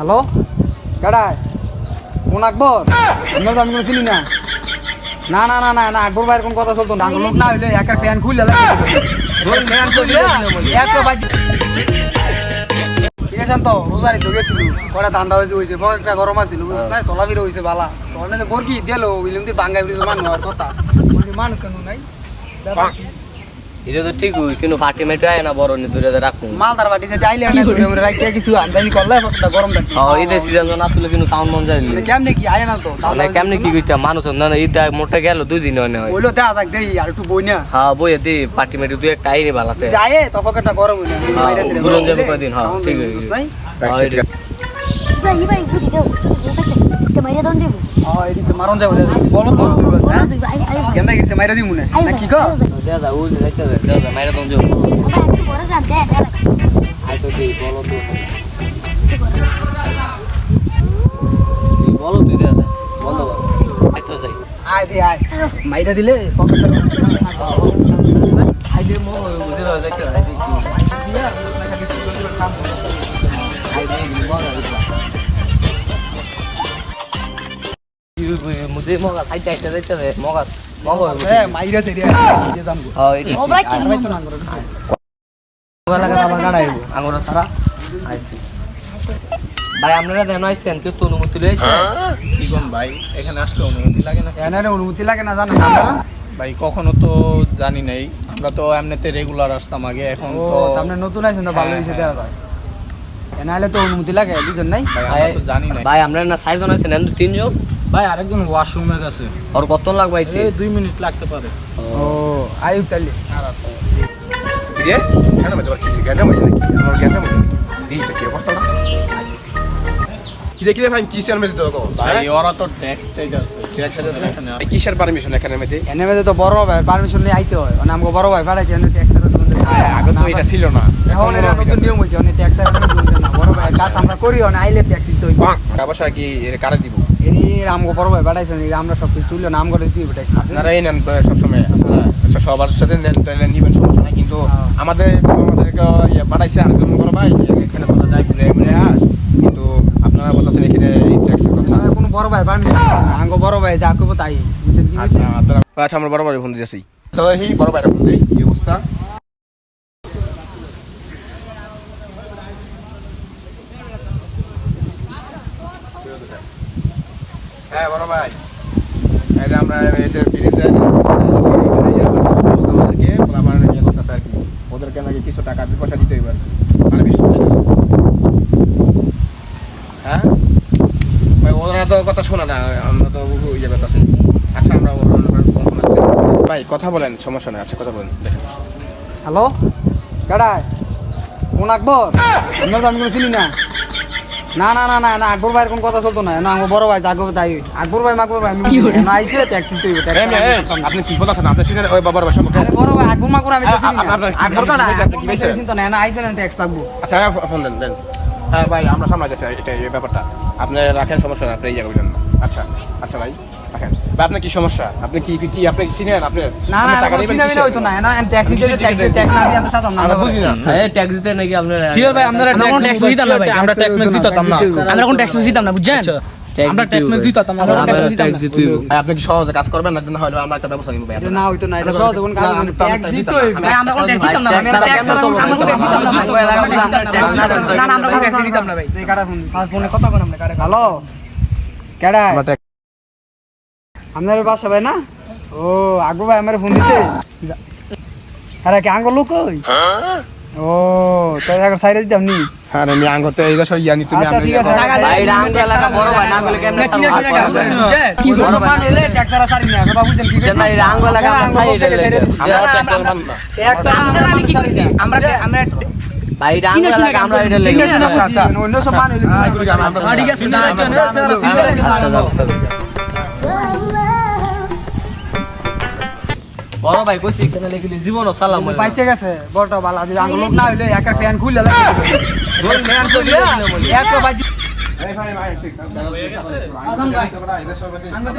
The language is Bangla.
হ্যালো? কেডায় কোন আকবর? আপনার তো আমি কোনো চিনি না। না না না না না আকবর ভাইয়ের কোন কথা চলতো না। লোক না হইলে একার ফ্যান খুললে একটা বাজি। ঠিক আছে তো রোজারি তো গেছিল। কটা ধান্দা হয়েছে হয়েছে একটা গরম আছিল বুঝছ না? চলাফির হয়েছে বালা। তখন গোর কি দিল বাঙ্গাই মানুষ কথা। মানুষ কেন নাই? এটা তো ঠিক হই কিন্তু ফাটি মেটে আয় না বড় নি দূরে রাখুন। মালদার বাটি যে আইলে না দূরে আমরা রাখতে কিছু আমদানি করলে কতটা গরম থাকবে হ্যাঁ ঈদের সিজন যখন আসলে কিন্তু সাউন্ড মন যায় মানে কেমনে কি আয় না তো? মানে কেমনে কি কইতা মানুষ না না ঈদ মোটা গেল দুই দিন হয় না হয়। ওইলো দেখা যাক দেই আর একটু বই না হ্যাঁ বই দি পার্টি মেটে দুই একটা আইনি ভালো আছে। যায় তখন একটা গরম হইনা বাইরে ছেড়ে ঘুরন গরম যাবে কয়দিন, হ্যাঁ, ঠিক আছে। হ্যাঁ, ভাই ভাই বুঝি যাও। তে মাইরা দন যাব। হ্যাঁ, এদিকে মারণ যাব, যাব। বলো তো, তুই বাস, হ্যাঁ? কেননা গিয়ে মাইরা দিমু না? না কি কও? দেয়া যা ওই যাইতে দে দেয়া যা মাইরা দন যাও দে দে আই তো দি বলো তো বলো তুই যা বন্ধ কর আই তো যাই আয় দে, আয়। মাইরা দিলে পকেটটা আইলে মো বুঝে দাও যাইতে আই দেখি দিয়া, না খালি সুন্দর কাম আই আয়, হ্যাঁ ভাই আর ভাই তো না করো, ঢুকো। লাগা আমার গাড়াইব আঙ্গুর সারা আইছি ভাই আপনারা কেউ তো অনুমতি লইছেন ভাই এখানে আসলে অনুমতি লাগে না এনারে অনুমতি লাগে না জানেন আপনারা? ভাই কখনো তো জানি নাই. আমরা তো এমনিতে রেগুলার আসতাম আগে এখন তো আপনি নতুন আছেন তো ভালো হ্যাঁ, হয়েছে হ্যাঁ। দেওয়া যায়। এনাহলে তো অনুমতি লাগে দুজন নাই? ভাই আমরা জানি নাই। ভাই আমরা না চারজন আছেন তিনজন? ভাই আরেকজন ওয়াশরুমে গেছে। আর কত লাগবে এই দুই মিনিট লাগতে পারে। ও। আয়ুব তাহলে কেন নাকি? আমার দিই তো কি কিরে কিরে ভাই কিসের মধ্যে তো ভাই ওরা তো ট্যাক্স এখানে কিসের পারমিশন এখানে তো বড় ভাই পারমিশন নিয়ে আইতে হয়। মানে আমাকে বড় ভাই পাঠাইছে এনে ট্যাক্স আগে তো এটা ছিল না। এখন এটা নতুন নিয়ম হয়েছে অনেক ট্যাক্স না বড় ভাই কাজ আমরা করি আইলে ট্যাক্স দিতে হইবে। টাকা পয়সা কি কারে দিব? বড় ভাই পাঠাইছে এনে আমরা সব কিছু তুললে নাম করে আপনারা এই নেন সবসময়। আপনারা আচ্ছা, সবার সাথে নেন তাহলে নিবেন সমস্যা নাই কিন্তু আমাদের আমাদেরকে পাঠাইছে আর তুমি বড় ভাই এখানে কথা যাই ঘুরে ঘুরে আস কিন্তু আপনারা বলতেছেন এখানে ট্যাক্সের কথা। কোনো বড় ভাই পারমিশন বড় ভাই যা করব তাই বুঝছেন কি আচ্ছা আচ্ছা আমরা বড় ভাই ফোন দিয়েছি তো এই বড় ভাইরা ফোন দিই কি অবস্থা? হ্যাঁ বড় ভাই। আমরা এদের আমার নিয়ে কথা আর কি। ওদেরকে নাকি কিছু টাকা পয়সা দিতে হইবে। আর মানে বিশ হ্যাঁ? ভাই ওরা তো কথা শোনা না আমরা তো ইয়ে করতেছি। আচ্ছা আমরা ভাই কথা বলেন সমস্যা নেই। আচ্ছা কথা বলেন দেখেন। হ্যালো? কেডায় কোন আকবর? আপনার তো আমি কোনো চিনি না। না না না না না আকবর ভাই এরকম কথা চলতো না। না আমার বড় ভাই আকবর ভাই তাই আকবর ভাই মাকবর ভাই আমি না আইছে ট্যাক্সি তুই এই এই, আপনি কি বলছেন আপনি শুনে ওই বাবার ভাষা সম্পর্কে আরে বড় ভাই আকবর মাকবর আমি তো চিনি না। আকবর কাটা না কি হয়েছে? চিন্তা না না আইছে না ট্যাক্স লাগবো। আচ্ছা হ্যাঁ, ফোন দেন দেন। হ্যাঁ ভাই আমরা সামলাইতেছি এটা এই ব্যাপারটা। আপনি রাখেন সমস্যা না আপনি ইয়ে করবেন না আচ্ছা আচ্ছা ভাই রাখেন ভাই আপনার কি সমস্যা? আপনি কি কি- আপনি কি চিনেন আপনি না না টাকা দিবেন কিসের? হইতো না না ট্যাক্স দিতে কিসের ট্যাক্স না চাতাম না আমরা বুঝি না। এই ট্যাক্স দিতে নাকি আপনারা কি ভাই আমরা ট্যাক্স দিতাম না ভাই আমরা ট্যাক্স মেক্স দিতাম না। আমরা কোন ট্যাক্স মেক্স দিতাম না। বুঝছেন আমরা ট্যাক্স মেক্স দিতাম আমরা ট্যাক্স দিতাম না। আপনি কি সহজে কাজ করবেন? না না হলে আমরা একটা ব্যবস্থা নিব ভাই। না হইতো না এটা সহজ কোন কাজ না, ট্যাক্স দিতে দিতাম না। হইবে ভাই আমরা কোন ট্যাক্স দিতাম না আমরা ট্যাক্স আমরা কোন ট্যাক্স দিতাম না। না না আমরা কোন ট্যাক্স দিতাম না ভাই। কাটা ফোন ফোনে কথা বল আমরা কাটা হ্যালো কেডা আপনার বাসা ভাই না? ও আগু ভাই আমার ফোন দিছে। আরে কি আঙ্গ লোক কই ও তো এখন সাইরে দিতাম নি হ্যাঁ আমি আঙ্গতে এই দেশ ইয়ানি তুমি আচ্ছা, ঠিক আছে। ভাই। রাং এলাকা বড় ভাই না বলে কেমনে চিনা চিনা বুঝছেন কি বড় মান হইলে ট্যাক্স আর সারি না কথা বুঝছেন কি না, এই রাং এলাকা আমরা এটা সাইরে দিছি আমরা আমরা- ট্যাক্স মানব না ট্যাক্স আর আমরা আমি কি কইছি আমরা আমরা বড় ভাই কইছি এখানে লেগে জীবন সালাম পাইছে গেছে বড়টা ভালো আছে আঙ্গ না হইলে একার ফ্যান খুললে লাগে ফ্যান খুললে একটা বাজি এই ভাই, ভাই, ঠিক আছে। এই দেশ আমরা